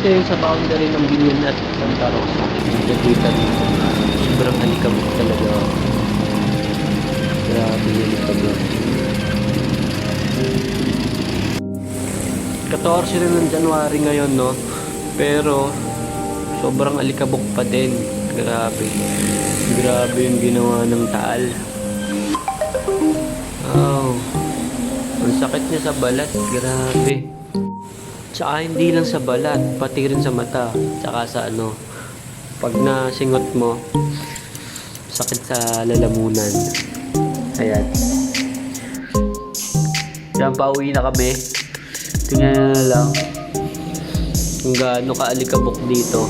Yung sa boundary ng Binyan at Santa Rosa. Nakikita dito. Sobrang alikabok talaga. Grabe yung alikabok. 14 na ng January ngayon, no? Pero, sobrang alikabok pa din. Grabe. Grabe yung ginawa ng taal. Wow. Ang sakit niya sa balat. Grabe. Tsaka hindi lang sa balat, pati rin sa mata. Tsaka sa ano, pag nasingot mo, sakit sa lalamunan. Ayan. Diyan, pauwi na kami. Tingnan na lang kung gaano kaalikabok dito.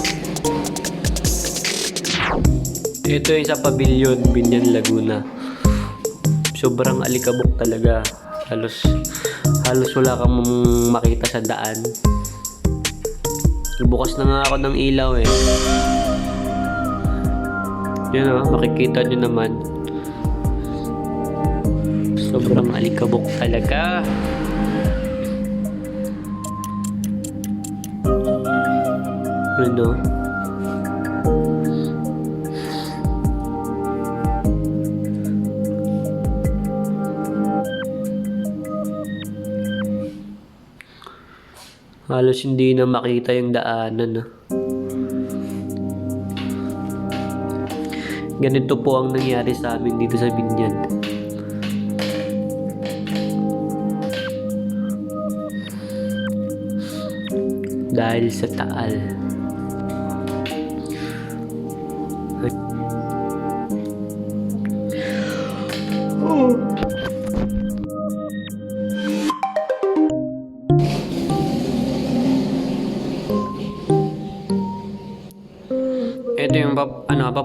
Ito yung sa Pavilion, Binyan, Laguna. Sobrang alikabok talaga. Halos, halos wala kang makita sa daan. Bukas na nga ako ng ilaw eh. Yun o, makikita nyo naman. Sobrang alikabok talaga. Ano? Halos hindi na makita yung daanan. No? Ganito po ang nangyari sa amin dito sa Binyan. Dahil sa taal.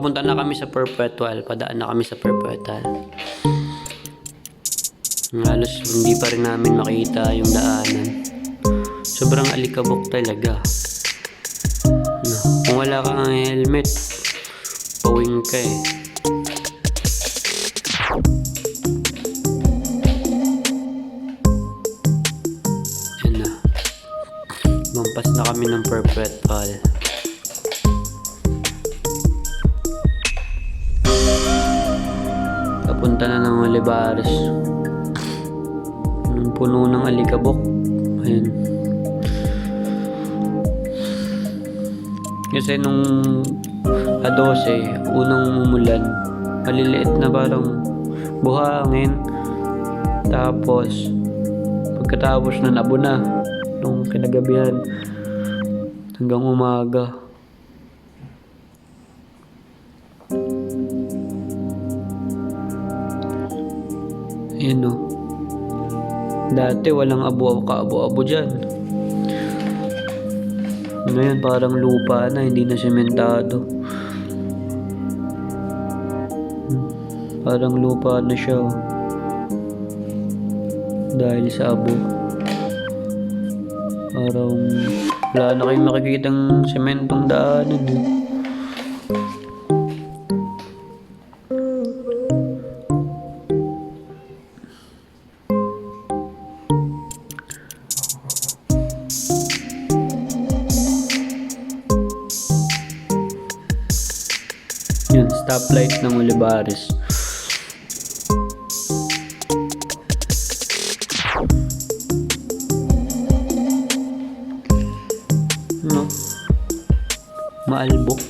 Papunta na kami sa Perpetual. Padaan na kami sa Perpetual. Halos hindi pa rin namin makita yung daanan. Sobrang alikabok talaga. No. Kung wala kang helmet, pawing ka eh. Yan na. Mampas na kami ng Perpetual. Papunta na ng Olivares. Puno ng alikabok. Ayun. Kasi nung a 12, unang umulan, maliliit na parang buhangin. Tapos, pagkatapos na nabo na, nung kinagabihan, hanggang umaga. Ayun o. Dati walang abo kaabo-abo dyan. Ngayon parang lupa na, hindi na sementado. Parang lupa na siya. oh. Dahil sa abo. Parang wala na kayong makikitang sementong daanan. Eh. Stoplight ng Olivares. No? Maalbok.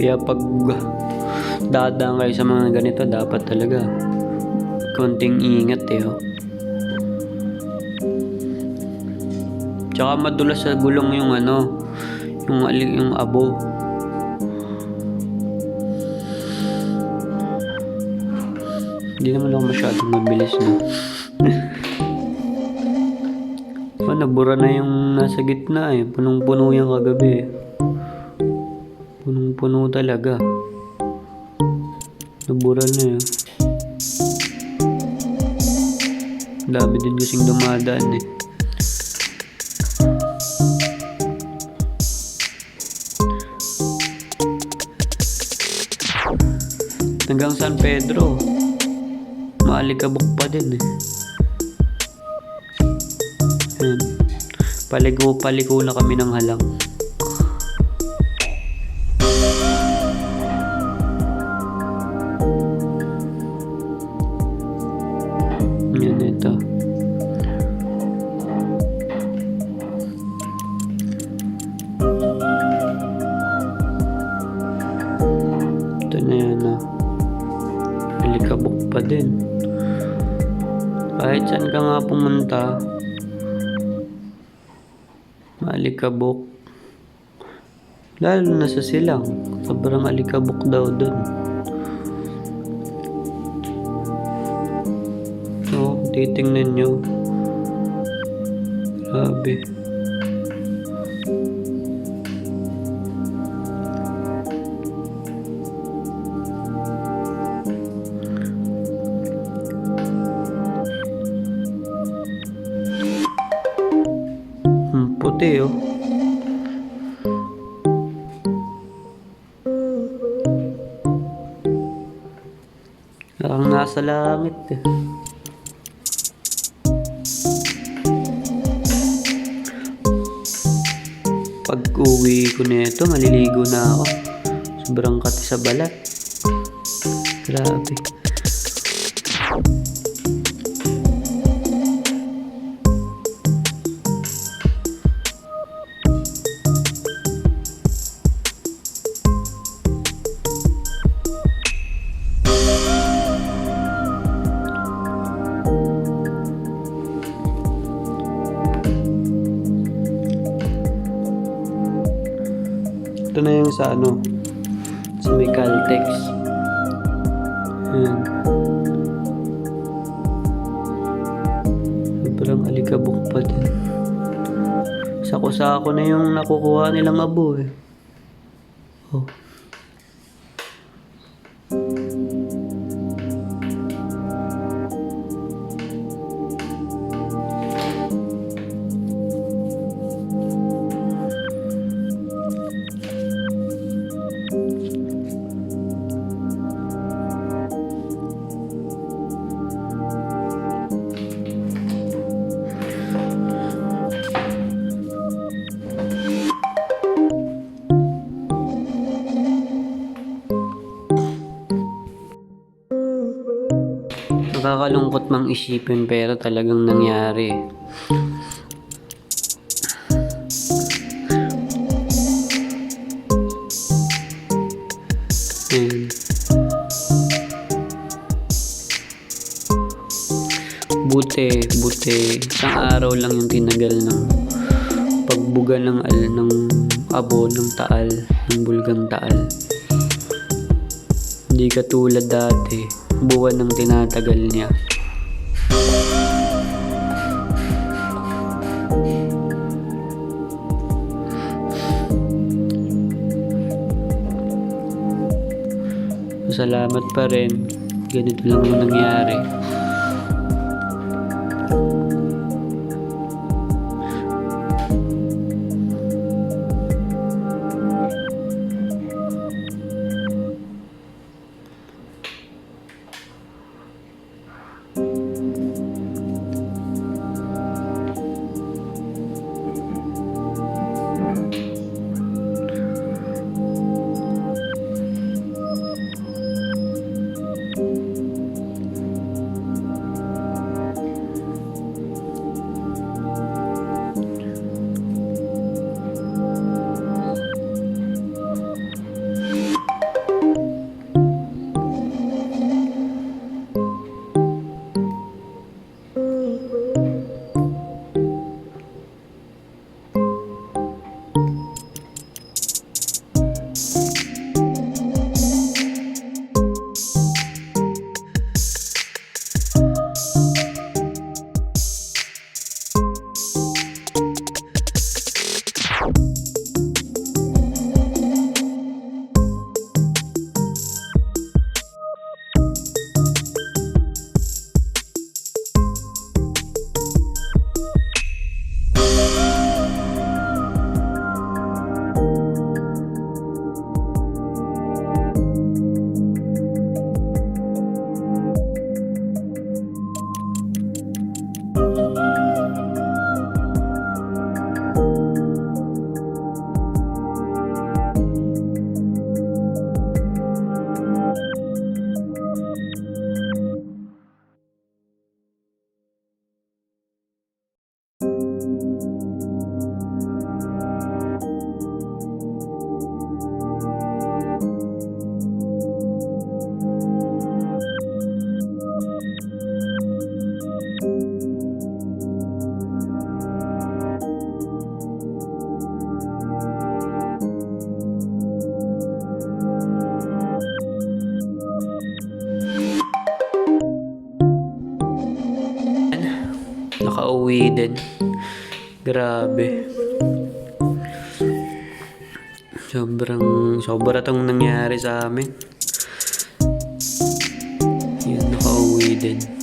Kaya pag dadaan kayo sa mga ganito, dapat talaga konting ingat eh. Oh. Tsaka madulas sa gulong yung ano, yung, yung abo. Hindi naman ako masyadong mabilis na. oh, nabura na yung nasa gitna eh. Punong-puno yung kagabi eh. Punong-puno talaga. Nabura na eh. Dami din kasing dumadaan eh. Hanggang San Pedro. Maalikabok pa din eh. Ayan. Paligo, paliko na kami ng halang. Ito na yan ah. Alikabok pa din. Kahit saan ka nga pumunta, maalikabok. Lalo na sa silang. Sobrang alikabok daw dun. Oo, titingnan nyo. Grabe. Parang nasa langit eh. Pag uwi ko nito, maliligo na ako. Sobrang kati sa balat. Grabe. Sa ano, sa may Caltex. Ayan. Sobrang alikabok pa din. Sako-sako na yung nakukuha nilang abo eh. Oh. Nakakalungkot mang isipin pero talagang nangyari. Ayan. Buti, buti. Isang araw lang yung tinagal ng pagbuga ng al ng abo ng taal, ng bulgang taal. Hindi katulad dati, buwan ng tinatagal niya. Salamat pa rin. Ganito lang yung nangyari. Grabe. Sobrang, sobra tong nangyari sa amin. Yun, nakauwi din.